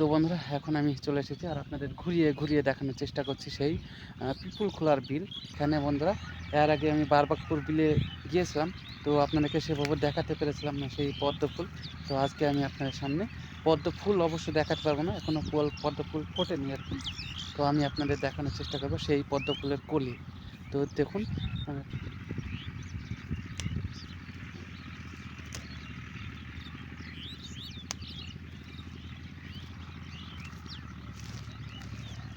তো বন্ধুরা, এখন আমি চলে এসেছি আর আপনাদের ঘুরিয়ে ঘুরিয়ে দেখানোর চেষ্টা করছি সেই পিপুল খোলার বিল। এখানে বন্ধুরা, এর আগে আমি বারবাকপুর বিলে গিয়েছিলাম, তো আপনাদেরকে সেভাবে দেখাতে পেরেছিলাম না সেই পদ্ম ফুল। তো আজকে আমি আপনাদের সামনে পদ্ম ফুল অবশ্যই দেখাতে পারব না এখনও ফুল পদ্ম ফুল ফোটেনি আর কি। তো আমি আপনাদের দেখানোর চেষ্টা করব সেই পদ্ম ফুলের কলি। তো দেখুন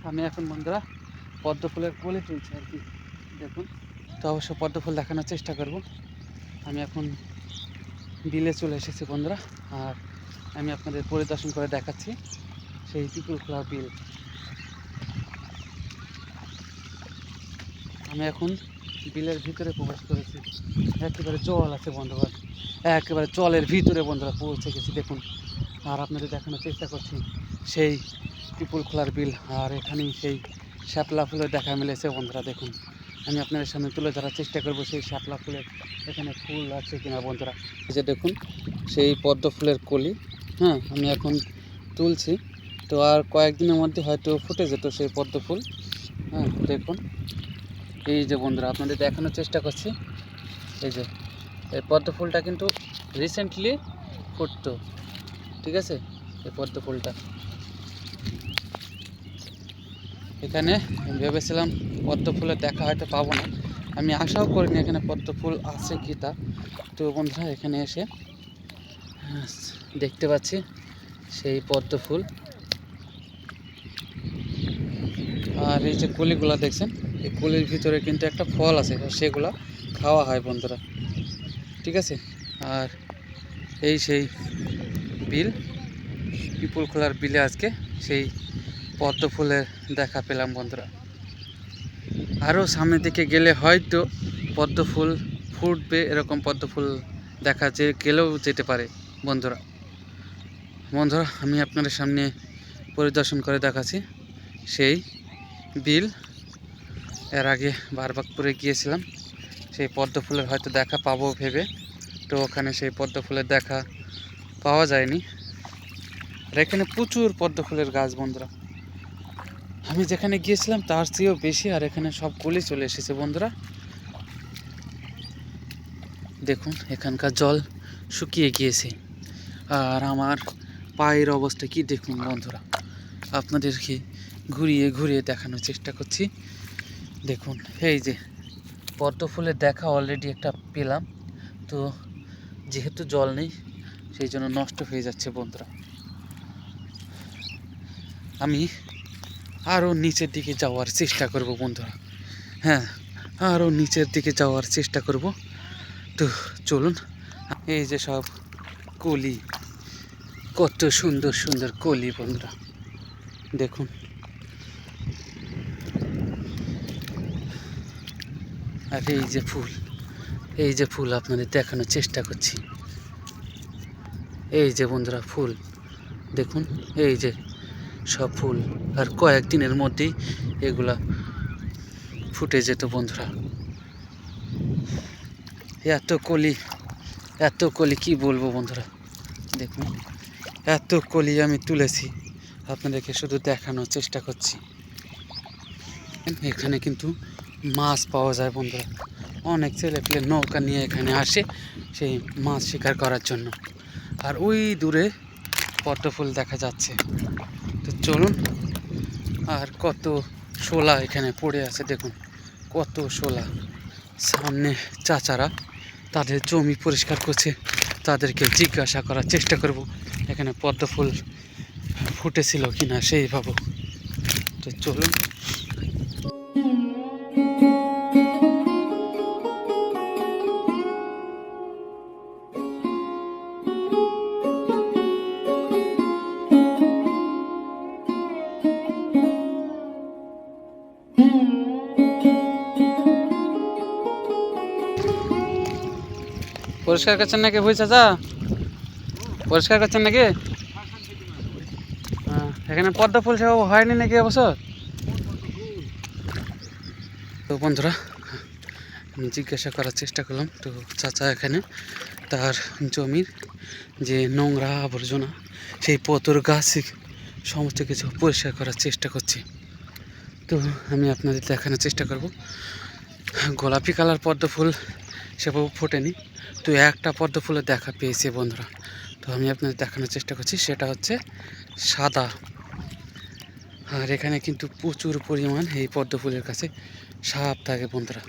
আমি এখন বন্ধুরা পদ্ম ফুলের কলি তুলছি আর কি, দেখুন। তো অবশ্য পদ্ম ফুল দেখানোর চেষ্টা করব। আমি এখন বিলে চলে এসেছি বন্ধুরা, আর আমি আপনাদের পরিদর্শন করে দেখাচ্ছি সেই পিপুল খোলা বিল। আমি এখন বিলের ভিতরে প্রবেশ করেছি। একেবারে জল আছে বন্ধুরা একেবারে জলের ভিতরে বন্ধুরা পৌঁছে গেছি, দেখুন। আর আপনাদের দেখানোর চেষ্টা করছি সেই পিপুল খোলার বিল, আর এখানেই সেই শ্যাপলা ফুলের দেখা মিলেছে বন্ধুরা, দেখুন। আমি আপনাদের সামনে তুলে ধরার চেষ্টা করব সেই শ্যাপলা ফুলের, এখানে ফুল আছে কিনা বন্ধুরা। এই যে দেখুন, সেই পদ্ম ফুলের কলি হ্যাঁ আমি এখন তুলছি। তো আর কয়েকদিনের মধ্যে হয়তো ফুটে যেত সেই পদ্ম ফুল। হ্যাঁ দেখুন। এই যে বন্ধুরা, আপনাদের দেখানোর চেষ্টা করছি। এই যে, এই পদ্ম ফুলটা কিন্তু রিসেন্টলি ফুটতো। ঠিক আছে? এই পদ্ম ফুলটা। এখানে ভেবেছিলাম পদ্ম ফুলের দেখা হয়তো পাবো না। আমি আশাও করিনি এখানে পদ্ম ফুল আছে কি তা। তো বন্ধুরা, এখানে এসে দেখতে পাচ্ছি সেই পদ্ম ফুল। আর এই যে কলিগুলা দেখছেন, এই কলির ভিতরে কিন্তু একটা ফল আছে সেগুলা খাওয়া হয় বন্ধুরা। ঠিক আছে? আর এই সেই বিল পিপুল খোলার বিলে আজকে সেই পদ্ম ফুলের দেখা পেলাম, বন্ধুরা। আরও সামনের দিকে গেলে হয়তো পদ্ম ফুল ফুটবে, এরকম পদ্ম ফুল দেখা যে গেলেও যেতে পারে, বন্ধুরা। বন্ধুরা, আমি আপনাদের সামনে পরিদর্শন করে দেখাচ্ছি। সেই বিল, এর আগে বারবাকপুরে গিয়েছিলাম। সেই পদ্ম ফুলের হয়তো দেখা পাবো ভেবে, তো ওখানে সেই পদ্ম ফুলের দেখা পাওয়া যায়নি। আর এখানে প্রচুর পদ্ম ফুলের গাছ, বন্ধুরা। আমি যেখানে গিয়েছিলাম, তার চেয়েও বেশি আর এখানে সব কলি চলে এসেছে বন্ধুরা। দেখুন, এখানকার জল শুকিয়ে গিয়েছে। আর আমার পায়ের অবস্থা কি দেখুন বন্ধুরা। আপনাদেরকে ঘুরিয়ে ঘুরিয়ে দেখানোর চেষ্টা করছি। দেখুন, এই যে পদ্ম ফুলের দেখা অলরেডি একটা পেলাম। তো যেহেতু জল নেই, সেই জন্য নষ্ট হয়ে যাচ্ছে বন্ধুরা। আমি আরও নিচের দিকে যাওয়ার চেষ্টা করব, বন্ধুরা। হ্যাঁ আরও নিচের দিকে যাওয়ার চেষ্টা করব। তো চলুন, এই যে সব কলি, কত সুন্দর সুন্দর কলি, বন্ধুরা। দেখুন। আর এই যে ফুল, এই যে ফুল আপনাদের দেখানোর চেষ্টা করছি। এই যে বন্ধুরা, ফুল। দেখুন, এই যে সব ফুল। আর কয়েকদিনের মধ্যেই এগুলা ফুটে যেত বন্ধুরা। এত কলি এত কলি, কি বলব বন্ধুরা? দেখুন, এত কলি আমি তুলেছি, আপনাদেরকে শুধু দেখানোর চেষ্টা করছি। এখানে কিন্তু মাছ পাওয়া যায় বন্ধুরা। অনেক ছেলে পেলে নৌকা নিয়ে এখানে আসে সেই মাছ শিকার করার জন্য। আর ওই দূরে পদ্ম ফুল দেখা যাচ্ছে। তো চলুন, আর কত শোলা এখানে পড়ে আছে দেখুন, কত শোলা। সামনে চাচারা তাদের জমি পরিষ্কার করছে, তাদেরকে জিজ্ঞাসা করার চেষ্টা করব, এখানে পদ্ম ফুল ফুটেছিল কি না সেই ভাবো তো চলুন পরিষ্কার করছেন নাকি ভুই চাচা? পরিষ্কার করছেন নাকি? হ্যাঁ, এখানে পদ্ম ফুল সব হয়নি নাকি এবছর? তো বন্ধুরা আমি জিজ্ঞাসা করার চেষ্টা করলাম তো চাচা এখানে তার জমির যে নোংরা আবর্জনা সেই পতর গাছ সমস্ত কিছু পরিষ্কার করার চেষ্টা করছি। তো আমি আপনাদের দেখানোর চেষ্টা করব। গোলাপি কালার পদ্ম ফুল সেভাবে ফোটেনি। তো একটা পদ্ম ফুলের দেখা পেয়েছি বন্ধুরা। তো আমি আপনাদের দেখানোর চেষ্টা করছি, সেটা হচ্ছে সাদা। আর এখানে কিন্তু প্রচুর পরিমাণ এই পদ্ম ফুলের কাছে সাপ থাকে বন্ধুরা।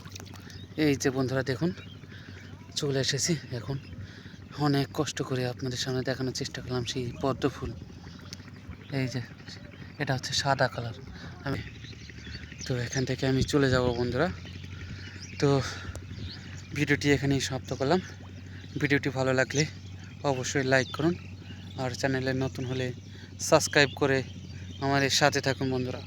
এই যে বন্ধুরা দেখুন, চলে এসেছি এখন। অনেক কষ্ট করে আপনাদের সামনে দেখানোর চেষ্টা করলাম সেই পদ্ম ফুল। এই যে, এটা হচ্ছে সাদা কালার। আমি তো এখান থেকে আমি চলে যাব বন্ধুরা। তো ভিডিওটি এখানেই সমাপ্ত করলাম। ভিডিওটি ভালো লাগলে অবশ্যই লাইক করুন। আর চ্যানেলে নতুন হলে সাবস্ক্রাইব করে আমাদের সাথে থাকুন বন্ধুরা।